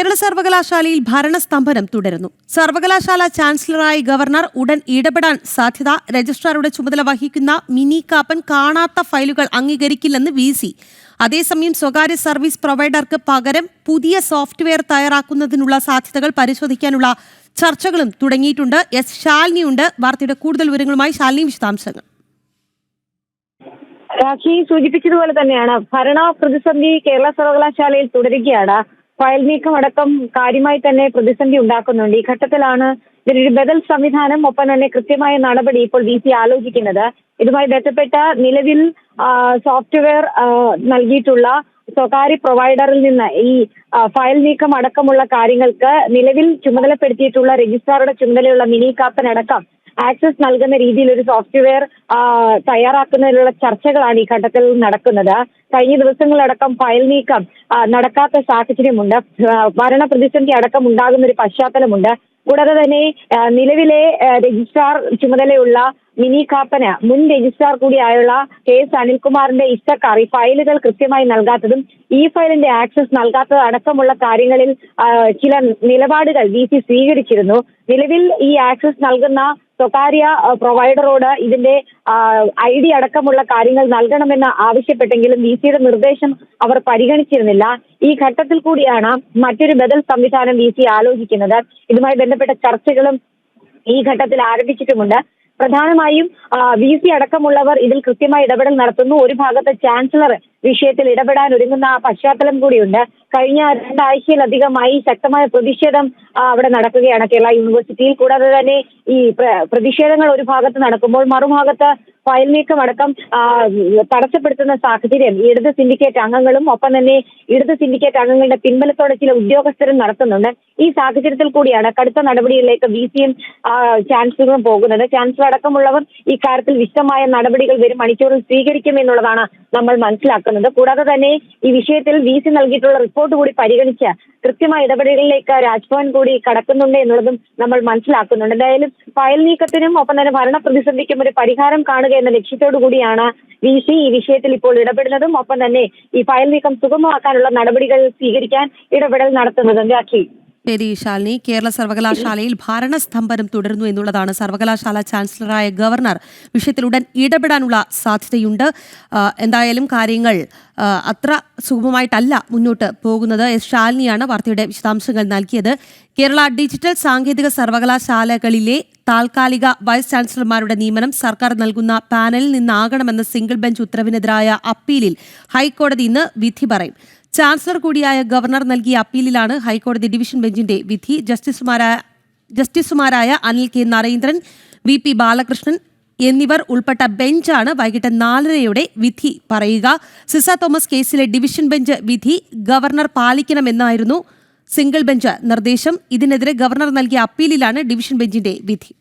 കേരള സർവകലാശാലയിൽ ഭരണസ്തംഭനം തുടരുന്നു. സർവകലാശാല ചാൻസലറായി ഗവർണർ ഉടൻ ഇടപെടാൻ സാധ്യത രജിസ്ട്രാറുടെ ചുമതല വഹിക്കുന്ന മിനി കാപ്പൻ കാണാത്ത ഫയലുകൾ അംഗീകരിക്കില്ലെന്ന് വി സി. അതേസമയം സ്വകാര്യ സർവീസ് പ്രൊവൈഡർക്ക് പകരം പുതിയ സോഫ്റ്റ്വെയർ തയ്യാറാക്കുന്നതിനുള്ള സാധ്യതകൾ പരിശോധിക്കാനുള്ള ചർച്ചകളും തുടങ്ങിയിട്ടുണ്ട്. എസ് ശാലിനിയുണ്ട്. വാർത്തയുടെ കൂടുതൽ വിവരങ്ങളുമായി ശാലിനി വിശദാംശങ്ങൾ. രാഖി സൂചിപ്പിച്ചതുപോലെ തന്നെയാണ് ഭരണ പ്രതിസന്ധി കേരള സർവകലാശാലയിൽ തുടരുകയാണ്. ഫയൽ നീക്കം അടക്കം കാര്യമായി തന്നെ പ്രതിസന്ധി ഉണ്ടാക്കുന്നുണ്ട്. ഈ ഘട്ടത്തിലാണ് ഇതിനൊരു ബദൽ സംവിധാനം ഒപ്പം തന്നെ കൃത്യമായ നടപടി ഇപ്പോൾ വി സി ആലോചിക്കുന്നത്. ഇതുമായി ബന്ധപ്പെട്ട നിലവിൽ സോഫ്റ്റ്വെയർ നൽകിയിട്ടുള്ള സ്വകാര്യ പ്രൊവൈഡറിൽ നിന്ന് ഈ ഫയൽ നീക്കം അടക്കമുള്ള കാര്യങ്ങൾക്ക് നിലവിൽ ചുമതലപ്പെടുത്തിയിട്ടുള്ള രജിസ്ട്രാറുടെ ചുമതലയുള്ള മിനി കാപ്പൻ അടക്കം ആക്സസ് നൽകുന്ന രീതിയിൽ ഒരു സോഫ്റ്റ്വെയർ തയ്യാറാക്കുന്നതിലുള്ള ചർച്ചകളാണ് ഈ ഘട്ടത്തിൽ നടക്കുന്നത്. കഴിഞ്ഞ ദിവസങ്ങളടക്കം ഫയൽ നീക്കം നടക്കാത്ത സാഹചര്യമുണ്ട്. ഭരണ പ്രതിസന്ധി അടക്കം ഉണ്ടാകുന്ന ഒരു പശ്ചാത്തലമുണ്ട്. കൂടാതെ തന്നെ നിലവിലെ രജിസ്ട്രാർ ചുമതലയുള്ള മിനി കാപ്പന് മുൻ രജിസ്ട്രാർ കൂടിയായുള്ള കെ എസ് അനിൽകുമാറിന്റെ ഇഷ്ടക്കാർ ഈ ഫയലുകൾ കൃത്യമായി നൽകാത്തതും ഈ ഫയലിന്റെ ആക്സസ് നൽകാത്തത് അടക്കമുള്ള കാര്യങ്ങളിൽ ചില നിലപാടുകൾ വി സി സ്വീകരിച്ചിരുന്നു. നിലവിൽ ഈ ആക്സസ് നൽകുന്ന സ്വകാര്യ പ്രൊവൈഡറോട് ഇതിന്റെ ഐ ഡി അടക്കമുള്ള കാര്യങ്ങൾ നൽകണമെന്ന് ആവശ്യപ്പെട്ടെങ്കിലും വി സിയുടെ നിർദ്ദേശം അവർ പരിഗണിച്ചിരുന്നില്ല. ഈ ഘട്ടത്തിൽ കൂടിയാണ് മറ്റൊരു ബദൽ സംവിധാനം വി സി ആലോചിക്കുന്നത്. ഇതുമായി ബന്ധപ്പെട്ട ചർച്ചകളും ഈ ഘട്ടത്തിൽ ആരംഭിച്ചിട്ടുമുണ്ട്. പ്രധാനമായും വി സി അടക്കമുള്ളവർ ഇതിൽ കൃത്യമായി ഇടപെടൽ നടത്തുന്നു. ഒരു ഭാഗത്ത് ചാൻസലർ വിഷയത്തിൽ ഇടപെടാൻ ഒരുങ്ങുന്ന പശ്ചാത്തലം കൂടിയുണ്ട്. കഴിഞ്ഞ രണ്ടാഴ്ചയിലധികമായി ശക്തമായ പ്രതിഷേധം അവിടെ നടക്കുകയാണ് കേരള യൂണിവേഴ്സിറ്റിയിൽ. കൂടാതെ തന്നെ ഈ പ്ര- പ്രതിഷേധങ്ങൾ ഒരു ഭാഗത്ത് നടക്കുമ്പോൾ മറുഭാഗത്ത് ഫയൽ നീക്കമടക്കം തടസ്സപ്പെടുത്തുന്ന സാഹചര്യം ഇടത് സിൻഡിക്കേറ്റ് അംഗങ്ങളും ഒപ്പം തന്നെ ഇടത് സിൻഡിക്കേറ്റ് അംഗങ്ങളുടെ പിൻബലത്തോടെ ചില ഉദ്യോഗസ്ഥരും നടത്തുന്നുണ്ട്. ഈ സാഹചര്യത്തിൽ കൂടിയാണ് കടുത്ത നടപടികളിലേക്ക് വി സി എം ചാൻസലറും പോകുന്നത്. ചാൻസലർ അടക്കമുള്ളവർ ഈ കാര്യത്തിൽ വിശദമായ നടപടികൾ വരും മണിക്കൂറിൽ സ്വീകരിക്കുമെന്നുള്ളതാണ് നമ്മൾ മനസ്സിലാക്കുന്നത്. കൂടാതെ തന്നെ ഈ വിഷയത്തിൽ വി സി നൽകിയിട്ടുള്ള റിപ്പോർട്ട് കൂടി പരിഗണിച്ച് കൃത്യമായ ഇടപെടലുകളിലേക്ക് രാജ്ഭവൻ കൂടി കടക്കുന്നുണ്ട് എന്നുള്ളതും നമ്മൾ മനസ്സിലാക്കുന്നുണ്ട്. എന്തായാലും ഫയൽ നീക്കത്തിനും ഒപ്പം തന്നെ ഭരണ പ്രതിസന്ധിക്കും ഒരു പരിഹാരം കാണുക എന്ന ലക്ഷ്യത്തോടു കൂടിയാണ് വി സി ഈ വിഷയത്തിൽ ഇപ്പോൾ ഇടപെടുന്നതും. ഒപ്പം തന്നെ ഈ ഫയൽ നീക്കം സുഗമമാക്കാനുള്ള നടപടികൾ സ്വീകരിക്കാൻ ഇടപെടൽ നടത്തുന്നതും. രാഖി. ശരി ശാലിനി. കേരള സർവകലാശാലയിൽ ഭരണസ്തംഭനം തുടരുന്നു എന്നുള്ളതാണ് സർവകലാശാല ചാൻസലറായ ഗവർണർ വിഷയത്തിൽ ഉടൻ ഇടപെടാനുള്ള സാധ്യതയുണ്ട്. എന്തായാലും കാര്യങ്ങൾ അത്ര സുഗമമായിട്ടല്ല മുന്നോട്ട് പോകുന്നത്. എസ് ശാലിനിയാണ് വാർത്തയുടെ വിശദാംശങ്ങൾ നൽകിയത്. കേരള ഡിജിറ്റൽ സാങ്കേതിക സർവകലാശാലകളിലെ താൽക്കാലിക വൈസ് ചാൻസലർമാരുടെ നിയമനം സർക്കാർ നൽകുന്ന പാനലിൽ നിന്നാകണമെന്ന സിംഗിൾ ബെഞ്ച് ഉത്തരവിനെതിരായ അപ്പീലിൽ ഹൈക്കോടതി ഇന്ന് വിധി പറയും. ചാൻസലർ കൂടിയായ ഗവർണർ നൽകിയ അപ്പീലിലാണ് ഹൈക്കോടതി ഡിവിഷൻ ബെഞ്ചിന്റെ വിധി. ജസ്റ്റിസുമാരായ ജസ്റ്റിസുമാരായ Anil K Narendran V P Balakrishnan എന്നിവർ ഉൾപ്പെട്ട ബെഞ്ചാണ് വൈകിട്ട് നാലരയോടെ വിധി പറയുക. സിസ തോമസ് കേസിലെ ഡിവിഷൻ ബെഞ്ച് വിധി ഗവർണർ പാലിക്കണമെന്നായിരുന്നു സിംഗിൾ ബെഞ്ച് നിർദ്ദേശം. ഇതിനെതിരെ ഗവർണർ നൽകിയ അപ്പീലിലാണ് ഡിവിഷൻ ബെഞ്ചിന്റെ വിധി.